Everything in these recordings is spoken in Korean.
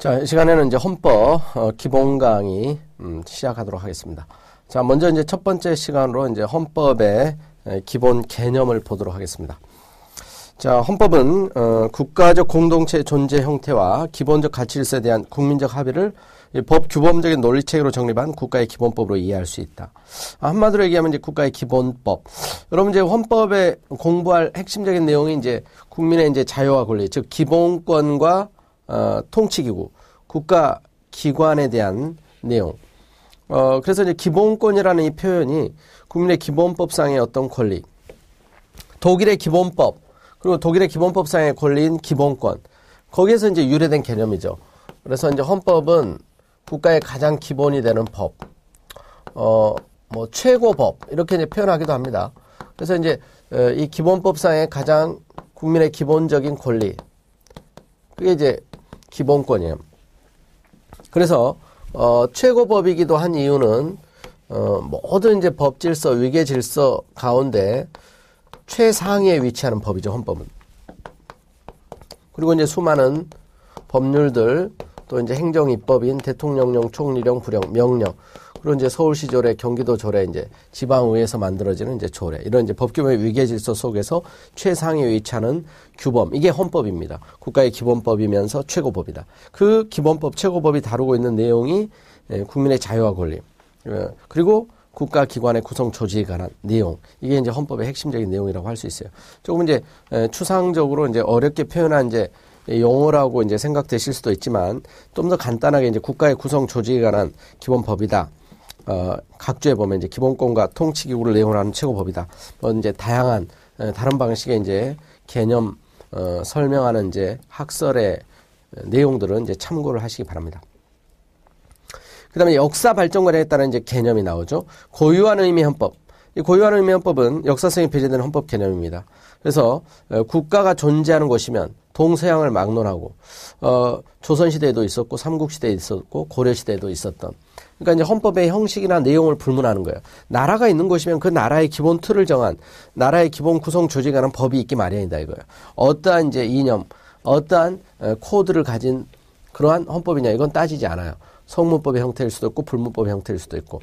자, 이 시간에는 이제 헌법 어, 기본 강의 음, 시작하도록 하겠습니다. 자, 먼저 이제 첫 번째 시간으로 이제 헌법의 기본 개념을 보도록 하겠습니다. 자, 헌법은 어, 국가적 공동체 존재 형태와 기본적 가치 질서에 대한 국민적 합의를 법 규범적인 논리체계로 정립한 국가의 기본법으로 이해할 수 있다. 한마디로 얘기하면 이제 국가의 기본법. 여러분 이제 헌법에 공부할 핵심적인 내용이 이제 국민의 이제 자유와 권리, 즉 기본권과 어, 통치기구, 국가 기관에 대한 내용. 어, 그래서 이제 기본권이라는 이 표현이 국민의 기본법상의 어떤 권리, 독일의 기본법, 그리고 독일의 기본법상의 권리인 기본권, 거기에서 이제 유래된 개념이죠. 그래서 이제 헌법은 국가의 가장 기본이 되는 법, 어, 뭐 최고법 이렇게 이제 표현하기도 합니다. 그래서 이제 어, 이 기본법상의 가장 국민의 기본적인 권리, 그게 이제 기본권이에요. 그래서 어, 최고법이기도 한 이유는 어, 모든 이제 법 질서, 위계 질서 가운데 최상위에 위치하는 법이죠, 헌법은. 그리고 이제 수많은 법률들, 또 이제 행정 입법인 대통령령, 총리령, 부령, 명령, 그리고 이제 서울시조례, 경기도 조례, 이제 지방의회에서 만들어지는 이제 조례 이런 이제 법규의 위계 질서 속에서 최상위에 위치하는 규범 이게 헌법입니다. 국가의 기본법이면서 최고법이다. 그 기본법, 최고법이 다루고 있는 내용이 예, 국민의 자유와 권리 예, 그리고 국가 기관의 구성 조직에 관한 내용 이게 이제 헌법의 핵심적인 내용이라고 할 수 있어요. 조금 이제 예, 추상적으로 이제 어렵게 표현한 이제 용어라고 이제 생각되실 수도 있지만 좀 더 간단하게 이제 국가의 구성 조직에 관한 기본법이다. 어, 각주에 보면 이제 기본권과 통치 기구를 내용하는 최고법이다. 뭐 이제 다양한 어, 다른 방식의 이제 개념 어, 설명하는 이제 학설의 내용들은 이제 참고를 하시기 바랍니다. 그 다음에 역사 발전 과정에 따른 이제 개념이 나오죠. 고유한 의미 헌법. 이 고유한 의미 헌법은 역사성이 배제되는 헌법 개념입니다. 그래서 어, 국가가 존재하는 곳이면 동서양을 막론하고 어, 조선 시대에도 있었고 삼국 시대에 있었고 고려 시대에도 있었던 그러니까 이제 헌법의 형식이나 내용을 불문하는 거예요. 나라가 있는 곳이면 그 나라의 기본 틀을 정한 나라의 기본 구성 관한 법이 있기 마련이다 이거예요. 어떠한 이제 이념, 어떠한 코드를 가진 그러한 헌법이냐 이건 따지지 않아요. 성문법의 형태일 수도 있고 불문법의 형태일 수도 있고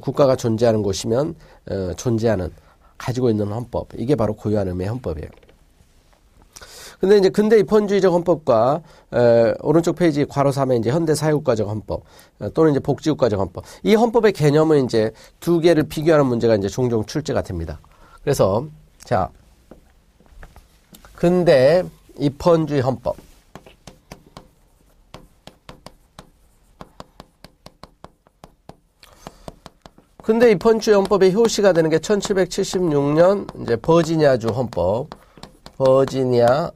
국가가 존재하는 곳이면 어, 존재하는 가지고 있는 헌법 이게 바로 고유한 의미의 헌법이에요. 근데 이제 근대 입헌주의적 헌법과 에, 오른쪽 페이지 괄호 3에 이제 현대 사회국가적 헌법 에, 또는 이제 복지국가적 헌법. 이 헌법의 개념은 이제 두 개를 비교하는 문제가 이제 종종 출제가 됩니다. 그래서 자 근대 입헌주의 헌법. 근데 입헌주의 헌법의 효시가 되는 게 1776년 이제 버지니아주 헌법, 버지니아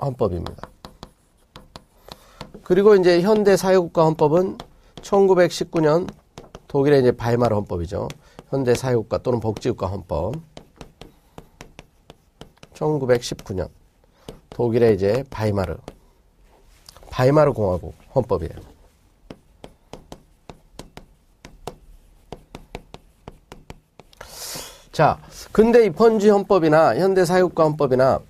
헌법입니다. 그리고 이제 현대 사회국가 헌법은 1919년 독일의 이제 바이마르 헌법이죠. 현대 사회국가 또는 복지국가 헌법. 1919년 독일의 이제 바이마르 바이마르 공화국 헌법이에요. 자, 근데 입헌주의 헌법이나 현대 사회국가 헌법이나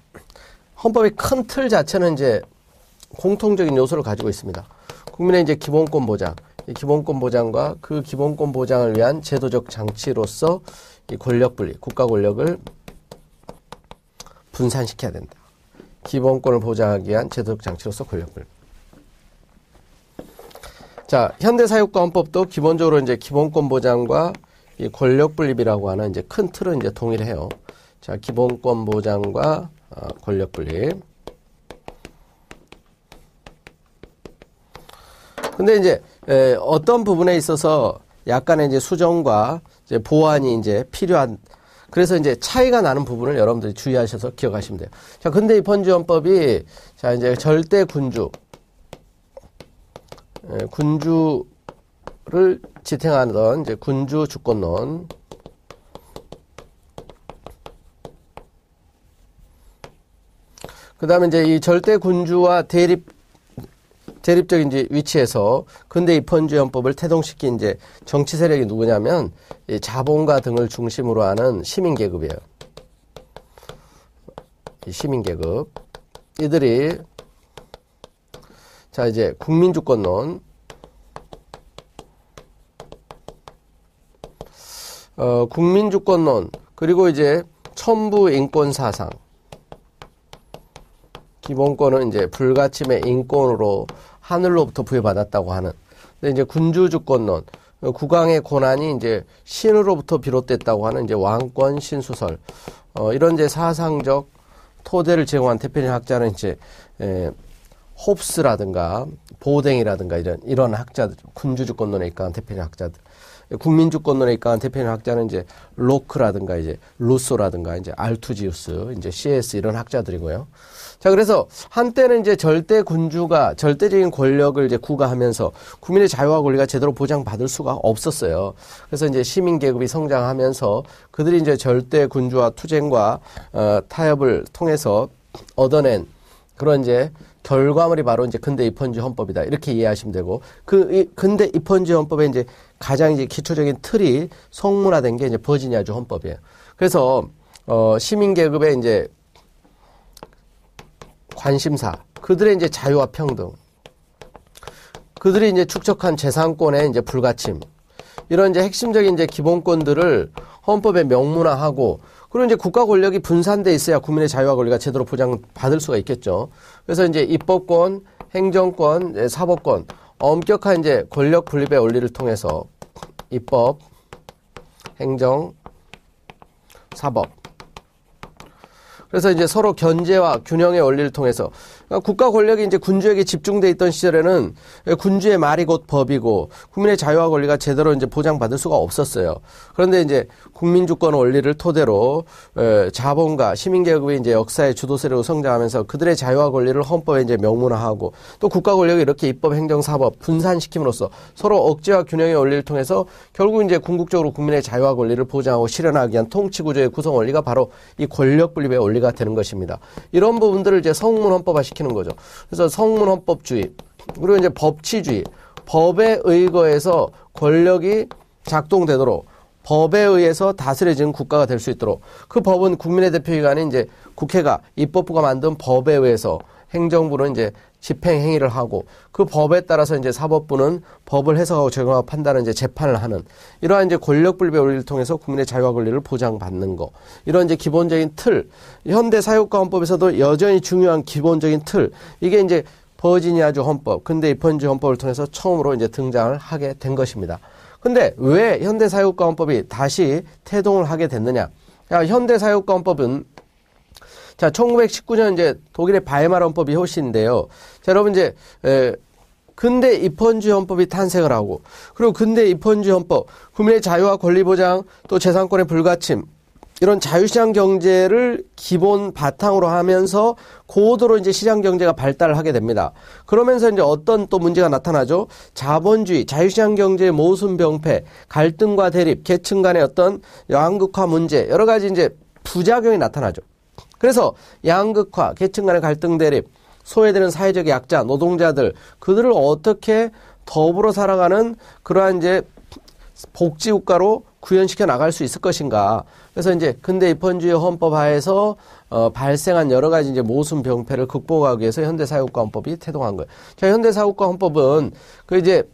헌법의 큰 틀 자체는 이제 공통적인 요소를 가지고 있습니다. 국민의 이제 기본권 보장, 기본권 보장과 그 기본권 보장을 위한 제도적 장치로서 이 권력 분리, 국가 권력을 분산시켜야 된다. 기본권을 보장하기 위한 제도적 장치로서 권력 분리. 자, 현대사회국가 헌법도 기본적으로 이제 기본권 보장과 이 권력 분립이라고 하는 이제 큰 틀은 이제 동일해요. 자, 기본권 보장과 어, 권력 분립. 근데 이제 에, 어떤 부분에 있어서 약간의 이제 수정과 이제 보완이 이제 필요한 그래서 이제 차이가 나는 부분을 여러분들이 주의하셔서 기억하시면 돼요. 자, 근데 이 번지원법이 자 이제 절대 군주 에, 군주를 지탱하던 이제 군주 주권론 그 다음에 이제 이 절대 군주와 대립, 대립적인 이제 위치에서 근대 입헌주의헌법을 태동시킨 이제 정치 세력이 누구냐면 이 자본가 등을 중심으로 하는 시민계급이에요. 이 시민계급. 이들이 자, 이제 국민주권론. 어, 국민주권론. 그리고 이제 첨부 인권사상. 기본권은 이제 불가침의 인권으로 하늘로부터 부여받았다고 하는. 근데 이제 군주주권론. 국왕의 권한이 이제 신으로부터 비롯됐다고 하는 이제 왕권 신수설. 어, 이런 이제 사상적 토대를 제공한 대표적인 학자는 이제, 에, 홉스라든가 보댕이라든가 이런 이런 학자들 군주주권론에 입각한 대표적인 학자들 국민주권론에 대표적인 학자는 이제 로크라든가 이제 루소라든가 이제 알투지우스 이제 CS 이런 학자들이고요. 자 그래서 한때는 이제 절대 군주가 절대적인 권력을 이제 구가하면서 국민의 자유와 권리가 제대로 보장받을 수가 없었어요. 그래서 이제 시민 계급이 성장하면서 그들이 이제 절대 군주와 투쟁과 어, 타협을 통해서 얻어낸 그런 이제 결과물이 바로 이제 근대 입헌주의 헌법이다. 이렇게 이해하시면 되고 그 근대 입헌주의 헌법의 이제 가장 이제 기초적인 틀이 성문화된 게 이제 버지니아주 헌법이에요. 그래서 어 시민 계급의 이제 관심사, 그들의 이제 자유와 평등, 그들이 이제 축적한 재산권의 이제 불가침, 이런 이제 핵심적인 이제 기본권들을 헌법에 명문화하고 그리고 이제 국가 권력이 분산돼 있어야 국민의 자유와 권리가 제대로 보장받을 수가 있겠죠. 그래서 이제 입법권, 행정권, 사법권 엄격한 이제 권력 분립의 원리를 통해서 입법, 행정, 사법 그래서 이제 서로 견제와 균형의 원리를 통해서 그러니까 국가 권력이 이제 군주에게 집중돼 있던 시절에는 군주의 말이 곧 법이고 국민의 자유와 권리가 제대로 이제 보장받을 수가 없었어요. 그런데 이제 국민주권 원리를 토대로 자본과 시민계급이 이제 역사의 주도세로 성장하면서 그들의 자유와 권리를 헌법에 이제 명문화하고 또 국가 권력이 이렇게 입법, 행정, 사법 분산시킴으로써 서로 억제와 균형의 원리를 통해서 결국 이제 궁극적으로 국민의 자유와 권리를 보장하고 실현하기 위한 통치구조의 구성 원리가 바로 이 권력 분립의 원리가 되는 것입니다. 이런 부분들을 이제 성문 헌법화 시키 시키는 거죠. 그래서 성문헌법주의 그리고 이제 법치주의 법에 의거해서 권력이 작동되도록 법에 의해서 다스려지는 국가가 될 수 있도록 그 법은 국민의 대표기관인 이제 국회가 입법부가 만든 법에 의해서 행정부는 이제 집행 행위를 하고 그 법에 따라서 이제 사법부는 법을 해석하고 적용하고 판단하는 이제 재판을 하는 이러한 이제 권력 분립의 원리를 통해서 국민의 자유와 권리를 보장받는 거 이런 이제 기본적인 틀 현대 사유과헌법에서도 여전히 중요한 기본적인 틀 이게 이제 버지니아주 헌법 근대 입헌주 헌법을 통해서 처음으로 이제 등장을 하게 된 것입니다. 근데 왜 현대 사유과헌법이 다시 태동을 하게 됐느냐? 현대 사유과헌법은 자, 1919년 이제 독일의 바이마르 헌법이 호시인데요. 자, 여러분 이제 에, 근대 입헌주의 헌법이 탄생을 하고 그리고 근대 입헌주의 헌법, 국민의 자유와 권리 보장, 또 재산권의 불가침 이런 자유시장 경제를 기본 바탕으로 하면서 고도로 이제 시장 경제가 발달을 하게 됩니다. 그러면서 이제 어떤 또 문제가 나타나죠? 자본주의, 자유시장 경제의 모순 병폐, 갈등과 대립, 계층 간의 어떤 양극화 문제, 여러 가지 이제 부작용이 나타나죠. 그래서 양극화, 계층 간의 갈등 대립, 소외되는 사회적 약자, 노동자들, 그들을 어떻게 더불어 살아가는 그러한 이제 복지 국가로 구현시켜 나갈 수 있을 것인가. 그래서 이제 근대 입헌주의 헌법 하에서 어, 발생한 여러 가지 이제 모순 병폐를 극복하기 위해서 현대 사회국가 헌법이 태동한 거예요. 자, 현대 사회국가 헌법은 그 이제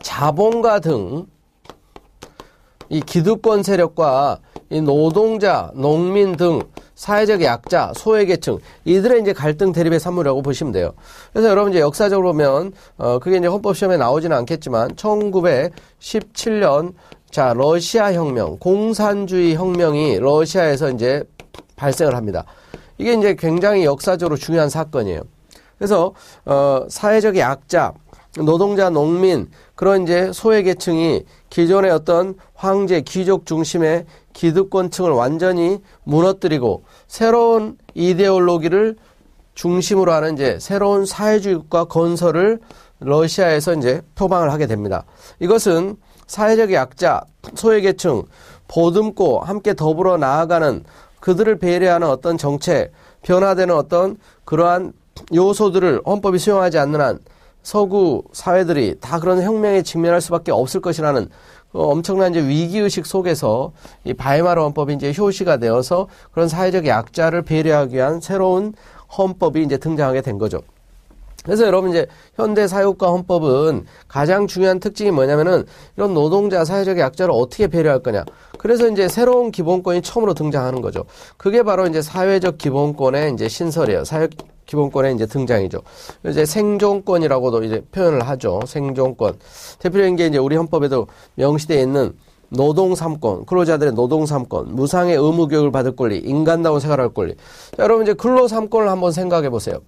자본가 등 이 기득권 세력과 이 노동자, 농민 등 사회적 약자, 소외계층 이들의 이제 갈등 대립의 산물이라고 보시면 돼요. 그래서 여러분 이제 역사적으로 보면 어 그게 이제 헌법 시험에 나오지는 않겠지만 1917년 자 러시아 혁명, 공산주의 혁명이 러시아에서 이제 발생을 합니다. 이게 이제 굉장히 역사적으로 중요한 사건이에요. 그래서 어 사회적 약자, 노동자, 농민 그런 이제 소외계층이 기존의 어떤 황제, 귀족 중심의 기득권층을 완전히 무너뜨리고 새로운 이데올로기를 중심으로 하는 이제 새로운 사회주의 국가 건설을 러시아에서 이제 표방을 하게 됩니다. 이것은 사회적 약자, 소외계층, 보듬고 함께 더불어 나아가는 그들을 배려하는 어떤 정책, 변화되는 어떤 그러한 요소들을 헌법이 수용하지 않는 한 서구 사회들이 다 그런 혁명에 직면할 수밖에 없을 것이라는 그 엄청난 이제 위기의식 속에서 이 바이마르 헌법이 이제 효시가 되어서 그런 사회적 약자를 배려하기 위한 새로운 헌법이 이제 등장하게 된 거죠. 그래서 여러분 이제 현대 사회국가 헌법은 가장 중요한 특징이 뭐냐면은 이런 노동자 사회적 약자를 어떻게 배려할 거냐. 그래서 이제 새로운 기본권이 처음으로 등장하는 거죠. 그게 바로 이제 사회적 기본권의 이제 신설이에요. 사회 기본권의 이제 등장이죠. 이제 생존권이라고도 이제 표현을 하죠. 생존권. 대표적인 게 이제 우리 헌법에도 명시되어 있는 노동 삼권, 근로자들의 노동 삼권, 무상의 의무 교육을 받을 권리, 인간다운 생활할 권리. 자, 여러분 이제 근로 삼권을 한번 생각해 보세요.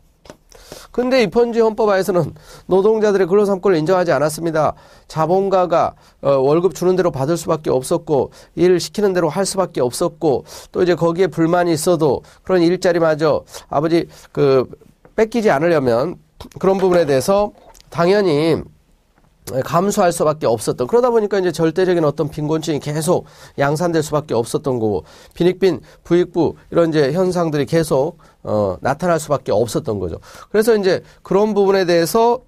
근데 입헌지 헌법하에서는 노동자들의 근로삼권을 인정하지 않았습니다. 자본가가 어, 월급 주는 대로 받을 수밖에 없었고 일 시키는 대로 할 수밖에 없었고 또 이제 거기에 불만이 있어도 그런 일자리마저 아버지 그 뺏기지 않으려면 그런 부분에 대해서 당연히 감수할 수밖에 없었던 그러다 보니까 이제 절대적인 어떤 빈곤층이 계속 양산될 수밖에 없었던 거고 빈익빈 부익부 이런 이제 현상들이 계속 어 나타날 수밖에 없었던 거죠. 그래서 이제 그런 부분에 대해서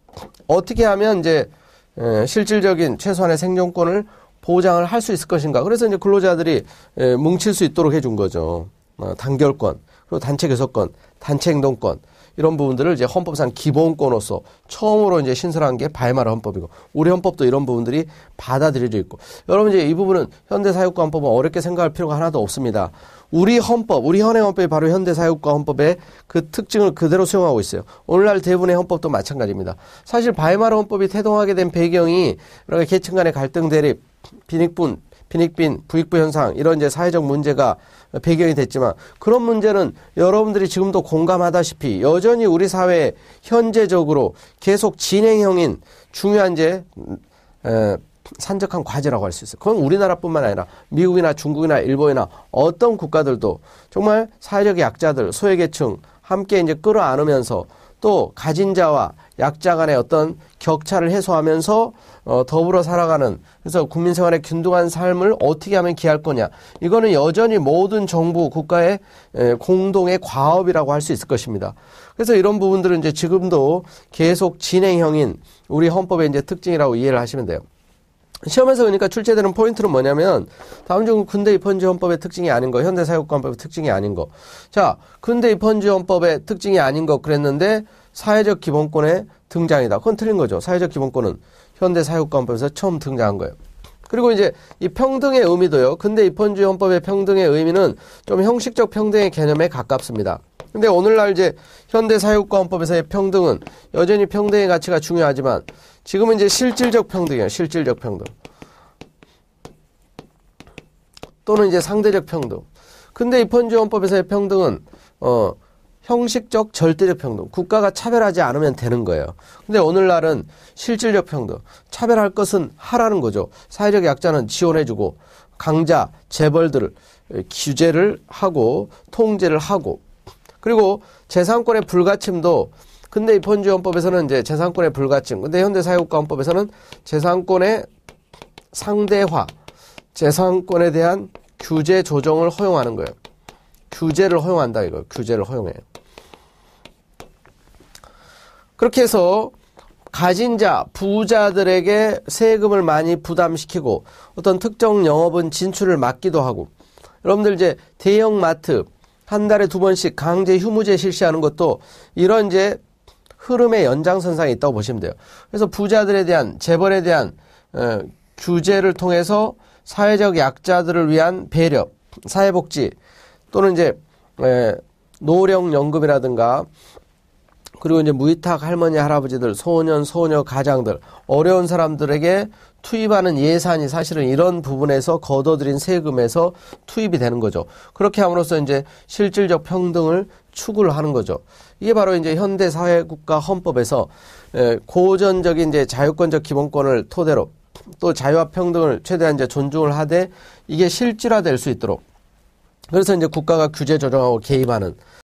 어떻게 하면 이제 에, 실질적인 최소한의 생존권을 보장을 할 수 있을 것인가. 그래서 이제 근로자들이 에, 뭉칠 수 있도록 해준 거죠. 어, 단결권, 그리고 단체 교섭권, 단체 행동권. 이런 부분들을 이제 헌법상 기본권으로서 처음으로 이제 신설한 게 바이마르 헌법이고 우리 헌법도 이런 부분들이 받아들여져 있고 여러분 이제 이 부분은 현대 사회국가 헌법은 어렵게 생각할 필요가 하나도 없습니다. 우리 헌법, 우리 현행 헌법이 바로 현대 사회국가 헌법의 그 특징을 그대로 수용하고 있어요. 오늘날 대부분의 헌법도 마찬가지입니다. 사실 바이마르 헌법이 태동하게 된 배경이 이렇게 계층 간의 갈등 대립, 빈익분, 빈익빈, 부익부 현상 이런 이제 사회적 문제가 배경이 됐지만 그런 문제는 여러분들이 지금도 공감하다시피 여전히 우리 사회에 현재적으로 계속 진행형인 중요한 이제 에, 산적한 과제라고 할 수 있어요. 그건 우리나라뿐만 아니라 미국이나 중국이나 일본이나 어떤 국가들도 정말 사회적 약자들, 소외계층 함께 이제 끌어안으면서 또 가진 자와 약자 간의 어떤 격차를 해소하면서 어, 더불어 살아가는 그래서 국민 생활의 균등한 삶을 어떻게 하면 기할 거냐 이거는 여전히 모든 정부 국가의 에, 공동의 과업이라고 할 수 있을 것입니다. 그래서 이런 부분들은 이제 지금도 계속 진행형인 우리 헌법의 이제 특징이라고 이해를 하시면 돼요. 시험에서 그러니까 출제되는 포인트는 뭐냐면 다음 중 근대 입헌지 헌법의 특징이 아닌 거, 현대 사회국가 헌법의 특징이 아닌 거. 자, 근대 입헌지 헌법의 특징이 아닌 거 그랬는데 사회적 기본권의 등장이다. 그건 틀린 거죠. 사회적 기본권은 현대 사회국가 헌법에서 처음 등장한 거예요. 그리고 이제 이 평등의 의미도요. 근대 입헌지 헌법의 평등의 의미는 좀 형식적 평등의 개념에 가깝습니다. 근데 오늘날 이제 현대 사회국가 헌법에서의 평등은 여전히 평등의 가치가 중요하지만 지금은 이제 실질적 평등이에요. 실질적 평등. 또는 이제 상대적 평등. 근데 입헌지 헌법에서의 평등은 어 형식적 절대적 평등. 국가가 차별하지 않으면 되는 거예요. 근데 오늘날은 실질적 평등. 차별할 것은 하라는 거죠. 사회적 약자는 지원해주고 강자, 재벌들을 규제를 하고 통제를 하고 그리고 재산권의 불가침도 근데 입헌지원법에서는 이제 재산권의 불가침. 근데 현대사회국가헌법에서는 재산권의 상대화, 재산권에 대한 규제 조정을 허용하는 거예요. 규제를 허용한다 이거. 규제를 허용해요. 그렇게 해서 가진 자, 부자들에게 세금을 많이 부담시키고 어떤 특정 영업은 진출을 막기도 하고 여러분들 이제 대형 마트, 한 달에 두 번씩 강제 휴무제 실시하는 것도 이런 이제 흐름의 연장선상에 있다고 보시면 돼요. 그래서 부자들에 대한 재벌에 대한 어, 규제를 통해서 사회적 약자들을 위한 배려, 사회복지 또는 이제 에, 노령연금이라든가 그리고 이제 무위탁 할머니 할아버지들 소년 소녀 가장들 어려운 사람들에게 투입하는 예산이 사실은 이런 부분에서 걷어들인 세금에서 투입이 되는 거죠. 그렇게 함으로써 이제 실질적 평등을 추구를 하는 거죠. 이게 바로 이제 현대 사회 국가 헌법에서 고전적인 이제 자유권적 기본권을 토대로 또 자유와 평등을 최대한 이제 존중을 하되 이게 실질화될 수 있도록 그래서 이제 국가가 규제 조정하고 개입하는